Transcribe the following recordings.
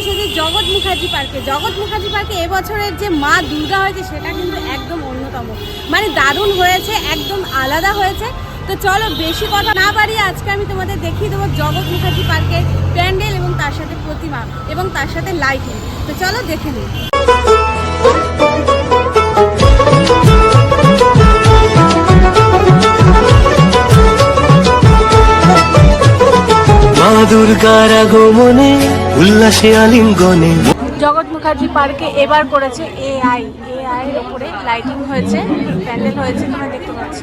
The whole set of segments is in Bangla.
এসেছি জগৎ মুখার্জি পার্কে। জগৎ মুখার্জি পার্কে এবছরের যে মা দুর্গা হয়েছে সেটা কিন্তু একদম অন্যতম। মানে দারুণ হয়েছে, একদম আলাদা হয়েছে। তো চলো বেশি কথা না বাড়িয়ে আজকে আমি তোমাদের দেখিয়ে দেবো জগৎ মুখার্জি পার্কের প্যান্ডেল এবং তার সাথে প্রতিমা এবং তার সাথে লাইটিং। তো চলো দেখে নিই। দুর্গার আগমনে উল্লাসে আলিঙ্গনে। জগৎ মুখার্জি পার্কে এবার করেছে এআই এআই এর উপরে লাইটিং হয়েছে প্যান্ডেল হয়েছে তোমরা দেখতে পাচ্ছ।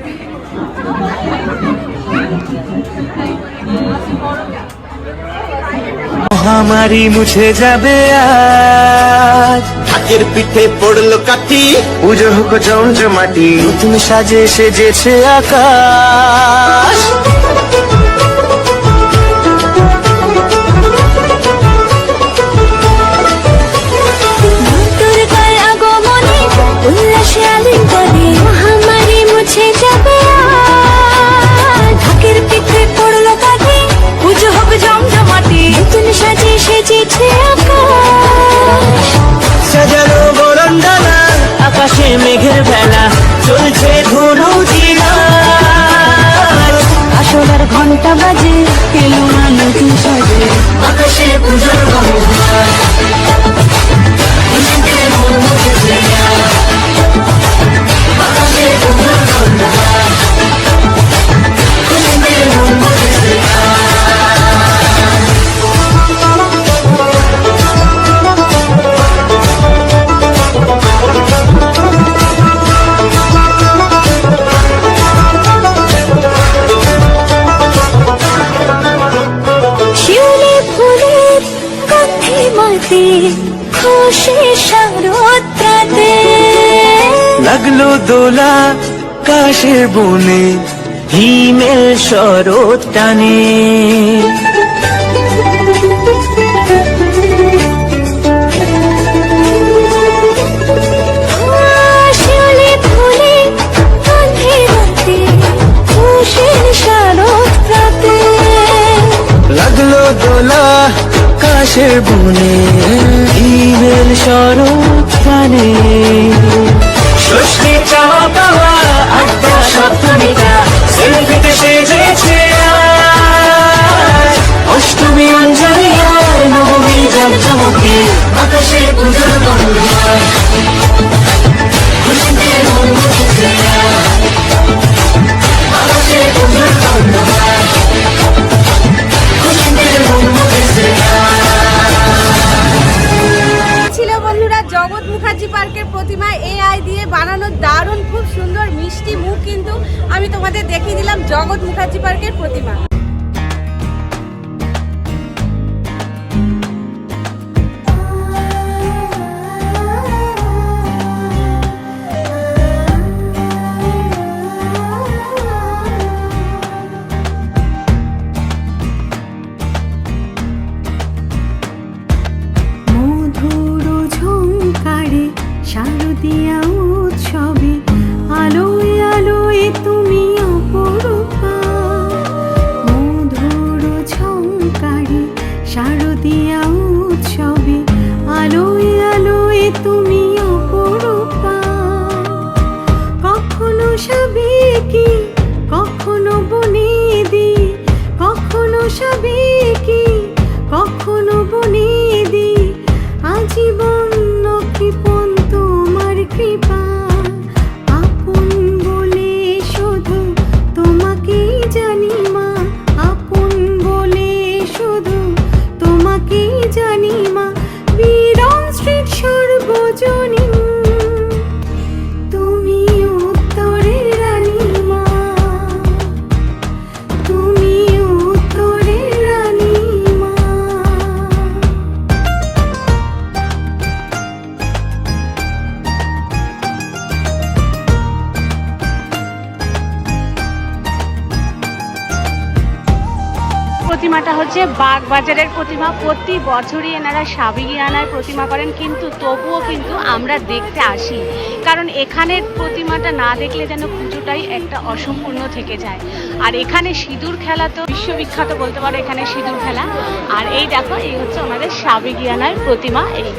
মহামারী মুছে যাবে আজ। হাতের পিঠে পড়ল কাঠি। পুজো হোক জমজমাটি নতুন সাজে সেজেছে আকাশ। উল্লাসে আলিঙ্গনে মহামারী মুছে যাবে। ঢাকের পিঠে পড়ল কাঠি পুজো হবে জমজমাটি নতুন সাজে আকাশ। মেঘের লাগল দোলা কাশের বনে হিমেল শরৎ টানে। লাগল দোলা কাশের বনে হিমেল শরৎ টানে। এআই দিয়ে বানানো দারুণ, খুব সুন্দর, মিষ্টি মুখ কিন্তু আমি তোমাদের দেখিয়ে দিলাম জগৎ মুখার্জি পার্কের প্রতিমা। দিয়া উৎসবে, আলোয় আলোয় তুমি অপরূপা। মধুর ঝঙ্কারে শারদিয়া উৎসবে, আলোয় আলোয় তুমি অপরূপা। কখনো সাবেকি, কখনো বনেদি, কখনো সাবেকি প্রতিমাটা হচ্ছে বাগবাজারের প্রতিমা। প্রতি বছরই এনারা সাবিগিয়ানায় প্রতিমা করেন, কিন্তু তবুও কিন্তু আমরা দেখতে আসি। কারণ এখানের প্রতিমাটা না দেখলে যেন পুজোটাই একটা অসম্পূর্ণ থেকে যায়। আর এখানে সিঁদুর খেলা তো বিশ্ববিখ্যাত বলতে পারো এখানে সিঁদুর খেলা। আর এই দেখো, এই হচ্ছে আমাদের সাবিগিয়ানার প্রতিমা, এই।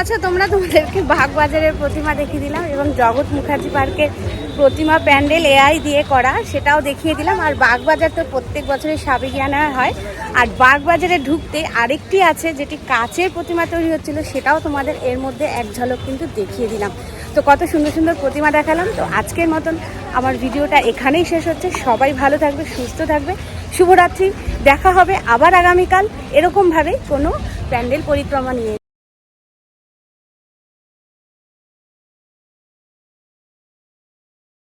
পাচ্ছ তোমরা তোমাদেরকে বাগবাজারের প্রতিমা দেখিয়ে দিলাম এবং জগৎ মুখার্জি পার্কের প্রতিমা প্যান্ডেল এআই দিয়ে করা, সেটাও দেখিয়ে দিলাম। আর বাগবাজার তো প্রত্যেক বছরই সাবেকিয়ানা হয়। আর বাগবাজারে ঢুকতে আরেকটি আছে, যেটি কাচের প্রতিমা তৈরি হচ্ছিল, সেটাও তোমাদের এর মধ্যে এক ঝলক কিন্তু দেখিয়ে দিলাম। তো কত সুন্দর সুন্দর প্রতিমা দেখালাম। তো আজকের মতন আমার ভিডিওটা এখানেই শেষ হচ্ছে। সবাই ভালো থাকবে, সুস্থ থাকবে। শুভরাত্রি। দেখা হবে আবার আগামীকাল। এরকমভাবে কোনো প্যান্ডেল পরিক্রমা নিয়ে।